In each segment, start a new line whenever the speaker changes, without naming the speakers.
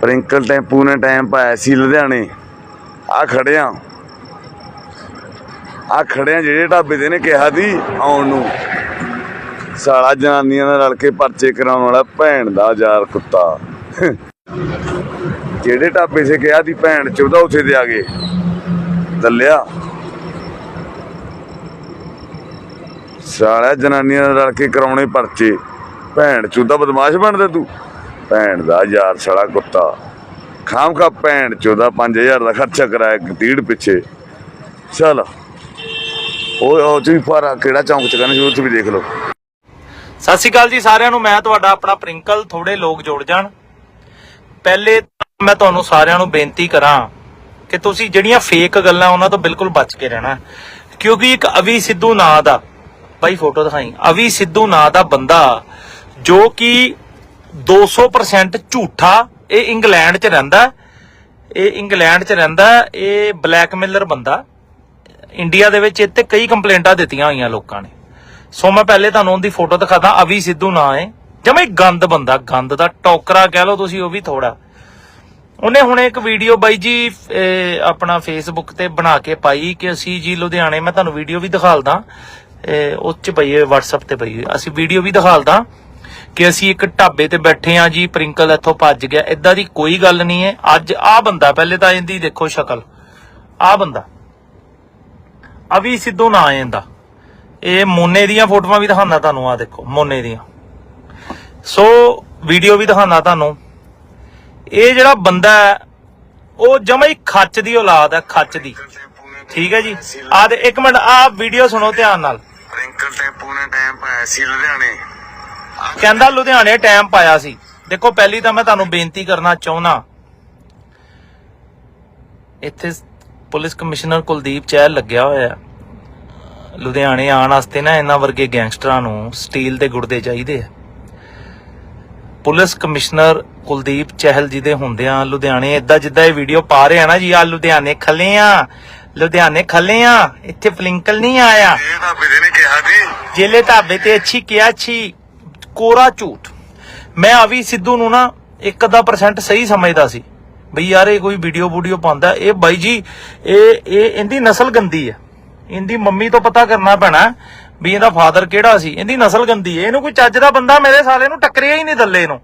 ਪ੍ਰਿੰਕਲ tempo ਨੇ time ਪਾਇਆ ਸੀ ਲੁਧਿਆਣੇ। ਆ। ਖੜਿਆ ਆ ਖੜਿਆ ਜਿਹੜੇ ਢਾਬੇ ਦੇ ਨੇ ਕਿਹਾ ਸੀ ਆਉਣ ਨੂੰ। ਸਾਲਾ ਜਨਾਨੀਆਂ ਨਾਲ ਰਲ ਕੇ ਪਰਚੇ ਕਰਾਉਣ ਵਾਲਾ ਭੈਣ ਦਾ ਯਾਰ ਕੁੱਤਾ। ਜਿਹੜੇ ਢਾਬੇ ਸੇ ਕਿਹਾ ਦੀ ਭੈਣ ਚੋਦਾ ਉਥੇ ਦੇ ਆ ਗਏ। ਦੱਲਿਆ। ਸਾਲਾ ਜਨਾਨੀਆਂ ਨਾਲ ਰਲ ਕੇ ਕਰਾਉਣੇ ਪਰਚੇ। ਭੈਣ ਚੋਦਾ ਬਦਮਾਸ਼ ਬਣਦਾ ਤੂੰ। ਭੈਣ ਦਾ ਯਾਰ ਸਾਲਾ ਕੁੱਤਾ। ਖਾਮ ਭੈਣ ਚੋਦਾ 5000 ਦਾ ਖਰਚਾ ਕਰਾਇਆ ਗਦੀੜ ਪਿੱਛੇ। ਚਲ। ਉਹ ਉਹ ਤੁਸੀਂ ਫਾਰਾ ਕਿਹੜਾ ਚੌਂਕ ਚ ਕਹਿੰਦੇ ਸੀ ਉੱਥੇ ਵੀ ਦੇਖ ਲਓ।
ਸਤਿ ਸ਼੍ਰੀ ਅਕਾਲ ਜੀ ਸਾਰਿਆਂ ਨੂੰ, ਮੈਂ ਤੁਹਾਡਾ ਆਪਣਾ ਪ੍ਰਿੰਕਲ ਥੋੜੇ ਲੋਕ ਜੁੜ ਜਾਣ। ਪਹਿਲੇ ਮੈਂ ਤੁਹਾਨੂੰ ਸਾਰਿਆਂ ਨੂੰ ਬੇਨਤੀ ਕਰਾਂ ਕਿ ਤੁਸੀਂ ਜਿਹੜੀਆਂ ਫੇਕ ਗੱਲਾਂ ਉਹਨਾਂ ਤੋਂ ਬਿਲਕੁਲ ਬਚ ਕੇ ਰਹਿਣਾ। ਕਿਉਂਕਿ ਇੱਕ ਅਵੀ ਸਿੱਧੂ ਨਾਂ ਦਾ ਭਾਈ ਫੋਟੋ ਦਿਖਾਈ, ਅਵੀ ਸਿੱਧੂ ਨਾਂ ਦਾ ਬੰਦਾ ਜੋ ਕਿ 200% ਝੂਠਾ ਇਹ ਇੰਗਲੈਂਡ 'ਚ ਰਹਿੰਦਾ ਇਹ ਇੰਗਲੈਂਡ 'ਚ ਰਹਿੰਦਾ ਇਹ ਬਲੈਕਮੇਲਰ ਬੰਦਾ। ਇੰਡੀਆ ਦੇ ਵਿੱਚ ਇੱਥੇ ਕਈ ਕੰਪਲੇਂਟਾਂ ਦਿੱਤੀਆਂ ਹੋਈਆਂ ਲੋਕਾਂ ਨੇ। ਸੋ ਮੈਂ ਪਹਿਲੇ ਤੁਹਾਨੂੰ ਉਹਦੀ ਫੋਟੋ ਦਿਖਾਦਾ, ਅਵੀ ਸਿੱਧੂ ਨਾਂ ਹੈ। ਜਮੇ ਗੰਦ ਬੰਦਾ, ਗੰਦ ਦਾ ਟੋਕਰਾ ਕਹਿ ਲਓ ਤੁਸੀਂ, ਉਹ ਵੀ ਥੋੜਾ ਉਹਨੇ ਹੁਣ ਇੱਕ ਵੀਡੀਓ ਬਾਈ ਜੀ ਆਪਣਾ ਫੇਸਬੁੱਕ ਤੇ ਬਣਾ ਕੇ ਪਾਈ ਕਿ ਅਸੀਂ ਜੀ ਲੁਧਿਆਣੇ, ਮੈਂ ਤੁਹਾਨੂੰ ਵੀਡੀਓ ਵੀ ਦਿਖਾਲਦਾ। ਉਹ ਚ ਪਈ ਹੈ, WhatsApp ਤੇ ਪਈ ਅਸੀਂ ਵੀਡੀਓ ਵੀ ਦਿਖਾਲਦਾ। ਕਿ ਅਸੀਂ ਇੱਕ ਢਾਬੇ ਤੇ ਬੈਠੇ ਆ ਜੀ, ਪ੍ਰਿੰਕਲ ਇੱਥੋਂ ਭੱਜ ਗਿਆ। ਇਦਾਂ ਦੀ ਕੋਈ ਗੱਲ ਨਹੀਂ ਹੈ। ਅੱਜ ਆ ਬੰਦਾ, ਪਹਿਲੇ ਤਾਂ ਇਹਦੀ ਦੇਖੋ ਸ਼ਕਲ। ਆ ਬੰਦਾ। ਅਵੀ ਸਿੱਧੂ ਨਾਂ ਹੈ ਇਹ ਮੋਨੇ ਦੀਆਂ ਫੋਟੋਆਂ ਵੀ ਦਿਖਾਉਂਦਾ ਤੁਹਾਨੂੰ ਆ ਦੇਖੋ, ਮੋਨੇ ਦੀਆਂ। ਸੋ, ਵੀਡੀਓ ਵੀ ਦਿਖਾਉਂਦਾ ਤੁਹਾਨੂੰ। ਇਹ ਜਿਹੜਾ ਬੰਦਾ ਉਹ ਜਮਾ ਹੀ ਖੱਚ ਦੀ ਔਲਾਦ ਹੈ, ਖੱਚ ਦੀ। ਠੀਕ ਹੈ ਜੀ? ਆ ਦੇ ਇੱਕ ਮਿੰਟ ਆ ਵੀਡੀਓ ਸੁਣੋ ਧਿਆਨ ਨਾਲ।
ਪ੍ਰਿੰਕਲ ਟੈਂਪੂ ਨੇ ਟਾਈਮ ਪਾਇਆ ਸੀ ਲੁਧਿਆਣੇ।
ਕਹਿੰਦਾ ਲੁਧਿਆਣੇ ਟਾਈਮ ਪਾਇਆ ਸੀ। ਦੇਖੋ ਪਹਿਲੀ ਤਾਂ ਮੈਂ ਤੁਹਾਨੂੰ ਬੇਨਤੀ ਕਰਨਾ ਚਾਹੁੰਦਾ। ਇੱਥੇ ਪੁਲਿਸ ਕਮਿਸ਼ਨਰ ਕੁਲਦੀਪ ਚਹਿਲ ਲੱਗਿਆ ਹੋਇਆ ਲੁਧਿਆਣੇ ਆਉਣ ਵਾਸਤੇ ਨਾ ਇਹਨਾਂ ਵਰਗੇ ਗੈਂਗਸਟਰਾਂ ਨੂੰ ਸਟੀਲ ਦੇ ਗੁਰਦੇ ਚਾਹੀਦੇ ਆ। ਪੁਲਿਸ ਕਮਿਸ਼ਨਰ ਕੁਲਦੀਪ ਚਹਿਲ ਜੀ ਦੇ ਹੁੰਦਿਆਂ ਲੁਧਿਆਣੇ ਇਦਾਂ ਜਿੱਦਾਂ ਇਹ ਵੀਡੀਓ ਪਾ ਰਹੇ ਆ ਨਾ ਜੀ ਆ ਲੁਧਿਆਣੇ ਖੱਲੇ ਆ ਲੁਧਿਆਣੇ ਖੱਲੇ ਆ ਇੱਥੇ ਫਲਿੰਕਲ ਨਹੀਂ ਆਇਆ।
ਇਹ ਢਾਬੇ
ਤੇ ਅੱਛੀ ਕਿਹਾ ਅੱਛੀ। ਕੋਰਾ ਝੂਠ। ਮੈਂ ਅਵੀ ਸਿੱਧੂ ਨੂੰ ਨਾ 1% ਸਹੀ ਸਮਝਦਾ ਸੀ। ਬਈ ਯਾਰ ਇਹ ਕੋਈ ਵੀਡੀਓ ਵੀਡੀਓ ਪਾਉਂਦਾ ਇਹ ਬਾਈ ਜੀ, ਇਹ ਇਹ ਇਹਦੀ ਨਸਲ ਗੰਦੀ ਹੈ। ਇਹਦੀ ਮੰਮੀ ਤੋਂ ਪਤਾ ਕਰਨਾ ਪੈਣਾ ਵੀ ਇਹਦਾ ਫਾਦਰ ਕਿਹੜਾ ਸੀ। ਇਹਦੀ ਨਸਲ ਗੰਦੀ ਹੈ। ਇਹਨੂੰ ਕੋਈ ਚੱਜ ਦਾ ਬੰਦਾ ਮੇਰੇ ਸਾਲੇ ਨੂੰ ਟੱਕਰਿਆ ਹੀ ਨਹੀਂ ਦੱਲੇ ਨੂੰ।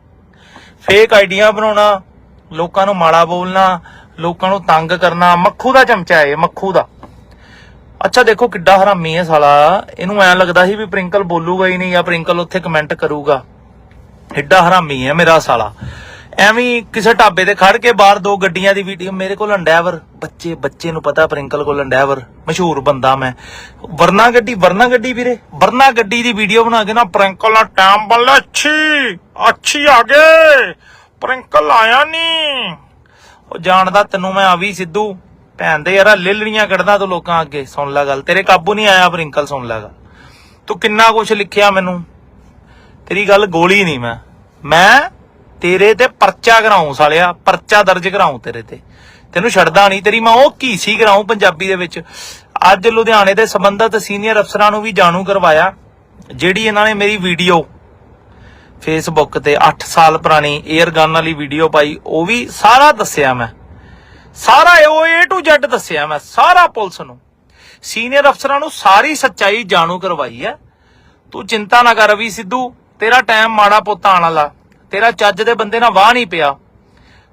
ਫੇਕ ਆਈਡੀਆਂ ਬਣਾਉਣਾ, ਲੋਕਾਂ ਨੂੰ ਮਾੜਾ ਬੋਲਣਾ, ਲੋਕਾਂ ਨੂੰ ਤੰਗ ਕਰਨਾ, ਮੱਖੂ ਦਾ ਚਮਚਾ ਹੈ ਮੱਖੂ ਦਾ। ਅੱਛਾ, ਦੇਖੋ ਕਿੱਡਾ ਹਰਾਮੀ ਹੈ ਸਾਲਾ। ਇਹਨੂੰ ਐ ਲੱਗਦਾ ਸੀ ਵੀ ਪ੍ਰਿੰਕਲ ਬੋਲੂਗਾ ਹੀ ਨਹੀਂ ਜਾਂ ਪ੍ਰਿੰਕਲ ਉੱਥੇ ਕਮੈਂਟ ਕਰੂਗਾ। ਏਡਾ ਹਰਾਮੀ ਹੈ ਮੇਰਾ ਸਾਲਾ। ਐਵੇਂ ਕਿਸੇ ਢਾਬੇ ਤੇ ਖੜ ਕੇ ਬਾਹਰ ਦੋ ਗੱਡੀਆਂ ਦੀ ਵੀਡੀਓ ਮੇਰੇ ਕੋਲ ਅੰਡੈਵਰ ਬੱਚੇ ਬੱਚੇ ਨੂੰ ਪਤਾ ਪ੍ਰਿੰਕਲ ਕੋਲ ਅੰਡੈਵਰ ਮਸ਼ਹੂਰ ਬੰਦਾ ਮੈਂ। ਵਰਨਾ ਗੱਡੀ ਵਰਨਾ ਗੱਡੀ ਵੀਰੇ। ਵਰਨਾ ਗੱਡੀ ਦੀ ਵੀਡੀਓ ਬਣਾ ਕੇ ਨਾ ਪ੍ਰਿੰਕਲ ਨਾਲ ਟਾਈਮ ਬੱਲੇ ਅੱਛੀ ਅੱਛੀ ਆ ਗਏ। ਪ੍ਰਿੰਕਲ ਆਇਆ ਨਹੀਂ। ਉਹ ਜਾਣਦਾ ਤੈਨੂੰ ਮੈਂ ਆਵੀ ਸਿੱਧੂ। ਭੈਣ ਦੇ ਯਾਰਾ ਲਿਲੜੀਆਂ ਕੱਢਦਾ ਤੂੰ ਲੋਕਾਂ ਅੱਗੇ, ਸੁਣ ਲੈ ਗੱਲ। ਤੇਰੇ ਕਾਬੂ ਨਹੀਂ ਆਇਆ ਪ੍ਰਿੰਕਲ, ਸੁਣ ਲੈ ਗੱਲ। ਤੂੰ ਕਿੰਨਾ ਕੁਛ ਲਿਖਿਆ ਮੈਨੂੰ। ਤੇਰੀ ਗੱਲ ਗੋਲੀ ਨਹੀਂ ਮੈਂ। ਮੈਂ ਤੇਰੇ ਤੇ ਪਰਚਾ ਕਰਾਉਂ ਸਾਲਿਆ, ਪਰਚਾ ਦਰਜ ਕਰਾਉਂ ਤੇਰੇ ਤੇ। ਤੈਨੂੰ ਛੱਡਦਾ ਨਹੀਂ, ਤੇਰੀ ਮੈਂ ਉਹ ਕੀਸੀ ਕਰਾਉਂ ਪੰਜਾਬੀ ਦੇ ਵਿੱਚ। ਅੱਜ ਲੁਧਿਆਣੇ ਦੇ ਸੰਬੰਧਤ ਸੀਨੀਅਰ ਅਫਸਰਾਂ ਨੂੰ ਵੀ ਜਾਣੂ ਕਰਵਾਇਆ, ਜਿਹੜੀ ਇਹਨਾਂ ਨੇ ਮੇਰੀ ਵੀਡੀਓ ਫੇਸਬੁੱਕ ਤੇ 8 ਸਾਲ ਪੁਰਾਣੀ 에ਅਰ ਗਨ ਵਾਲੀ ਵੀਡੀਓ ਪਾਈ, ਉਹ ਵੀ ਸਾਰਾ ਦੱਸਿਆ ਮੈਂ। ਸਾਰਾ ਉਹ A to Z ਦੱਸਿਆ ਮੈਂ, ਸਾਰਾ ਪੁਲਿਸ ਨੂੰ। ਸੀਨੀਅਰ ਅਫਸਰਾਂ ਨੂੰ ਸਾਰੀ ਸੱਚਾਈ ਜਾਣੂ ਕਰਵਾਈ ਹੈ। ਤੂੰ ਚਿੰਤਾ ਨਾ ਕਰ ਰਵੀ ਸਿੱਧੂ, ਤੇਰਾ ਟਾਈਮ ਮਾੜਾ ਪੁੱਤ ਆਣ ਵਾਲਾ। ਤੇਰਾ ਚੱਜ ਦੇ ਬੰਦੇ ਨਾਲ ਵਾਹ ਨਹੀਂ ਪਿਆ।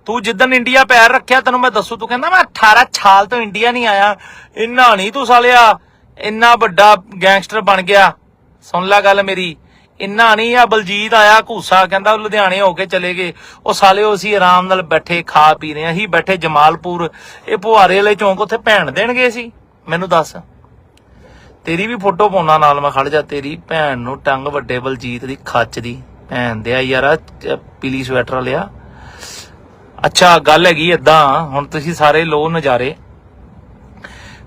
ਤੂੰ ਜਿੱਦਨ ਇੰਡੀਆ ਪੈਰ ਰੱਖਿਆ, ਤੈਨੂੰ ਮੈਂ ਦੱਸੂ, ਤੂੰ ਕਹਿੰਦਾ, ਮੈਂ 18 ਸਾਲ ਤੋਂ ਇੰਡੀਆ ਨਹੀਂ ਆਇਆ। ਇੰਨਾ ਨਹੀਂ ਤੂੰ ਸਾਲਿਆ, ਇੰਨਾ ਵੱਡਾ ਗੈਂਗਸਟਰ ਬਣ ਗਿਆ। ਸੁਣ ਲੈ ਗੱਲ ਮੇਰੀ। ਇੰਨਾ ਨਹੀਂ ਆ, ਬਲਜੀਤ ਆਇਆ ਘੂਸਾ, ਕਹਿੰਦਾ ਲੁਧਿਆਣੇ ਹੋ ਕੇ ਚਲੇ ਗਏ। ਉਹ ਸਾਲਿਓ ਅਸੀਂ ਆਰਾਮ ਨਾਲ ਬੈਠੇ, ਖਾ ਪੀ ਰਹੇ ਅਸੀਂ ਬੈਠੇ ਜਮਾਲਪੁਰ। ਇਹ ਪੁਹਾਰੇ ਵਾਲੇ ਚੌਂਕ ਉੱਥੇ ਭੈਣ ਦੇਣਗੇ ਸੀ ਮੈਨੂੰ ਦੱਸ। ਤੇਰੀ ਵੀ ਫੋਟੋ ਪਾਉਣਾ ਨਾਲ ਮੈਂ ਖੜ ਜਾ, ਤੇਰੀ ਭੈਣ ਨੂੰ ਟੰਗ ਵੱਡੇ ਬਲਜੀਤ ਦੀ, ਖੱਚ ਦੀ। ਭੈਣ ਦੇ ਆ ਯਾਰਾ ਪੀਲੀ ਸਵੈਟਰ ਲਿਆ ਅੱਛਾ, ਗੱਲ ਹੈਗੀ ਏਦਾਂ, ਹੁਣ ਤੁਸੀਂ ਸਾਰੇ ਲੋ ਨਜ਼ਾਰੇ।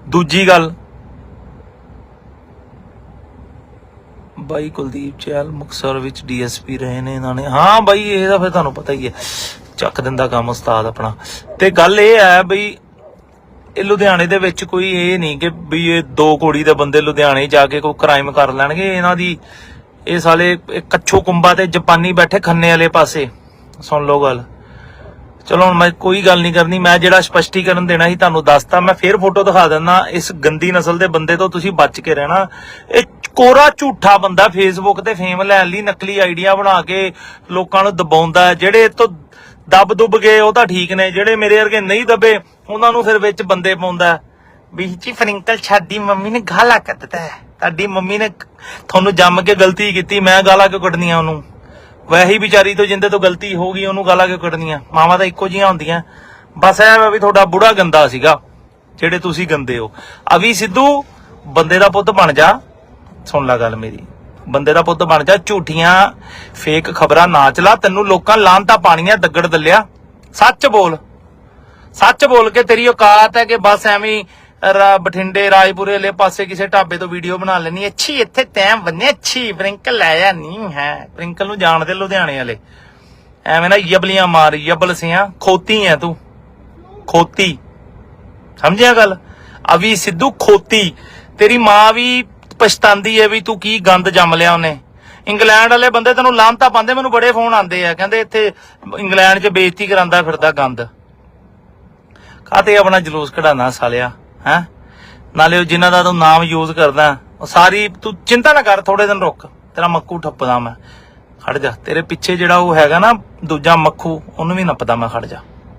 ਦੂਜੀ ਗੱਲ ਬਾਈ ਕੁਲਦੀਪ ਚਹਿਲ ਮੁਕਸਰ ਵਿੱਚ ਡੀਐਸਪੀ ਰਹੇ ਨੇ ਇਹਨਾਂ ਨੇ। ਹਾਂ ਬਾਈ, ਇਹ ਤਾਂ ਫਿਰ ਤੁਹਾਨੂੰ ਪਤਾ ਹੀ ਹੈ। ਚੱਕ ਦਿੰਦਾ ਕੰਮ ਉਸਤਾਦ ਆਪਣਾ। ਤੇ ਗੱਲ ਇਹ ਹੈ ਬਈ, ਇਹ ਲੁਧਿਆਣੇ ਦੇ ਵਿੱਚ ਕੋਈ ਇਹ ਨਹੀਂ ਕਿ ਵੀ ਇਹ ਦੋ ਕੋੜੀ ਦੇ ਬੰਦੇ ਲੁਧਿਆਣੇ ਜਾ ਕੇ ਕੋਈ ਕ੍ਰਾਈਮ ਕਰ ਲੈਣਗੇ। ਇਹਨਾਂ ਦੀ ਇਹ ਸਾਲੇ ਇਹ ਕੱਛੂ ਕੁੰਬਾ ਤੇ ਜਾਪਾਨੀ ਬੈਠੇ ਖੰਨੇ ਵਾਲੇ ਪਾਸੇ। ਸੁਣ ਲਓ ਗੱਲ। ਚਲੋ ਹੁਣ ਮੈਂ ਕੋਈ ਗੱਲ ਨਹੀਂ ਕਰਨੀ। ਮੈਂ ਜਿਹੜਾ ਸਪਸ਼ਟੀਕਰਨ ਦੇਣਾ ਸੀ ਤੁਹਾਨੂੰ ਦੱਸਤਾ। ਮੈਂ ਫੇਰ ਫੋਟੋ ਦਿਖਾ ਦਿੰਦਾ। ਇਸ ਗੰਦੀ ਨਸਲ ਦੇ ਬੰਦੇ ਤੋਂ ਤੁਸੀਂ ਬਚ ਕੇ ਰਹਿਣਾ। ਇਹ ਕੋਰਾ ਝੂਠਾ ਬੰਦਾ ਫੇਸਬੁੱਕ ਤੇ ਫੇਮ ਲੈਣ ਲਈ ਨਕਲੀ ਆਈਡੀਆਂ ਬਣਾ ਕੇ ਲੋਕਾਂ ਨੂੰ ਦਬਾਉਂਦਾ ਜਿਹੜੇ ਤੋਂ ਦਬ ਦੁੱਬ ਗਏ, ਉਹ ਤਾਂ ਠੀਕ ਨੇ। ਜਿਹੜੇ ਮੇਰੇ ਵਰਗੇ ਨਹੀਂ ਦਬੇ, ਉਹਨਾਂ ਨੂੰ ਫਿਰ ਵਿੱਚ ਬੰਦੇ ਪਾਉਂਦਾ ਵੀ ਜੀ ਫਰਿੰਕਲ ਛਾਡੀ ਮੰਮੀ ਨੇ ਗਾਲਾਂ ਕੱਢਦਾ ਹੈ। ਤੁਹਾਡੀ ਮੰਮੀ ਨੇ ਤੁਹਾਨੂੰ ਜੰਮ ਕੇ ਗਲਤੀ ਕੀਤੀ, ਮੈਂ ਗਾਲਾਂ ਕਿਉਂ ਕੱਢਣੀਆਂ ਉਹਨੂੰ? ਵੈਹੀ ਵਿਚਾਰੀ ਤੋਂ ਜਿੰਦੇ ਤੋਂ ਗਲਤੀ ਹੋ ਗਈ, ਉਹਨੂੰ ਗਾਲਾਂ ਕਿਉਂ ਕੱਢਣੀਆਂ? ਮਾਵਾਂ ਤਾਂ ਇੱਕੋ ਜੀਆਂ ਹੁੰਦੀਆਂ। ਬਸ ਐ ਵੀ ਤੁਹਾਡਾ ਬੁੜਾ ਗੰਦਾ ਸੀਗਾ, ਜਿਹੜੇ ਤੁਸੀਂ ਗੰਦੇ ਹੋ। ਅਵੀ ਸਿੱਧੂ, ਬੰਦੇ ਦਾ ਪੁੱਤ ਬਣ ਜਾ। ਸੁਣ ਲੈ ਗੱਲ ਮੇਰੀ। ਬੰਦੇ ਦਾ ਪੁੱਤ ਬਣ ਜਾ, ਝੂਠੀਆਂ ਫੇਕ ਖਬਰਾਂ ਨਾ ਚਲਾ, ਤੈਨੂੰ ਲੋਕਾਂ ਲਾਂਤਾ ਪਾਣੀਆਂ ਦੱਗੜ ਦੱਲਿਆ। ਸੱਚ ਬੋਲ। ਸੱਚ ਬੋਲ ਕੇ ਤੇਰੀ ਔਕਾਤ ਹੈ ਕਿ ਬਸ ਐਵੇਂ ਬਠਿੰਡੇ, ਰਾਜਪੁਰੇ ਵਾਲੇ ਪਾਸੇ ਕਿਸੇ ਢਾਬੇ ਤੋਂ ਵੀਡੀਓ ਬਣਾ ਲੈਣੀ ਅੱਛੀ ਇੱਥੇ ਤੈਂ ਬੰਨੇ ਅੱਛੀ ਪ੍ਰਿੰਕਲ ਲਾਇਆ ਨਹੀਂ ਹੈ। ਪ੍ਰਿੰਕਲ ਨੂੰ ਜਾਣਦੇ ਲੁਧਿਆਣੇ ਵਾਲੇ। ਐਵੇਂ ਨਾ ਯਬਲੀਆਂ ਮਾਰ, ਯਬਲ ਸਿਆਂ, ਖੋਤੀ ਐ ਤੂੰ। ਖੋਤੀ। ਸਮਝਿਆ ਗੱਲ? ਅਵੀ ਸਿੱਧੂ ਖੋਤੀ। ਤੇਰੀ ਮਾਂ ਵੀ ਪਛਤਾਂਦੀ ਐ ਵੀ ਤੂੰ ਕੀ ਗੰਦ ਜੰਮ ਲਿਆ ਉਹਨੇ। ਇੰਗਲੈਂਡ ਵਾਲੇ ਬੰਦੇ ਤੈਨੂੰ ਲਾਂਤਾ ਪਾਉਂਦੇ, ਮੈਨੂੰ ਬੜੇ ਫੋਨ ਆਉਂਦੇ ਆ। ਕਹਿੰਦੇ ਇੱਥੇ ਇੰਗਲੈਂਡ 'ਚ ਬੇਇੱਜ਼ਤੀ ਕਰਾਂਦਾ ਫਿਰਦਾ ਗੰਦ। ਕਾਤੇ ਆਪਣਾ ਜਲੂਸ ਕਢਾਣਾ ਸਾਲਿਆ, ਹੈ? ਨਾਲੇ ਉਹ ਜਿਨ੍ਹਾਂ ਦਾ ਤੂੰ ਨਾਮ ਯੂਜ਼ ਕਰਦਾ, ਉਹ ਸਾਰੀ ਤੂੰ ਚਿੰਤਾ ਨਾ ਕਰ ਥੋੜੇ ਦਿਨ ਰੁਕ। ਤੇਰਾ ਮੱਕੂ ਠੱਪਦਾ ਮੈਂ। ਖੜ ਜਾ। ਤੇਰੇ ਪਿੱਛੇ ਜਿਹੜਾ ਉਹ ਹੈਗਾ ਨਾ, ਦੂਜਾ ਮੱਖੂ, ਉਹਨੂੰ ਵੀ ਨੱਪਦਾ ਮੈਂ, ਖੜ ਜਾ।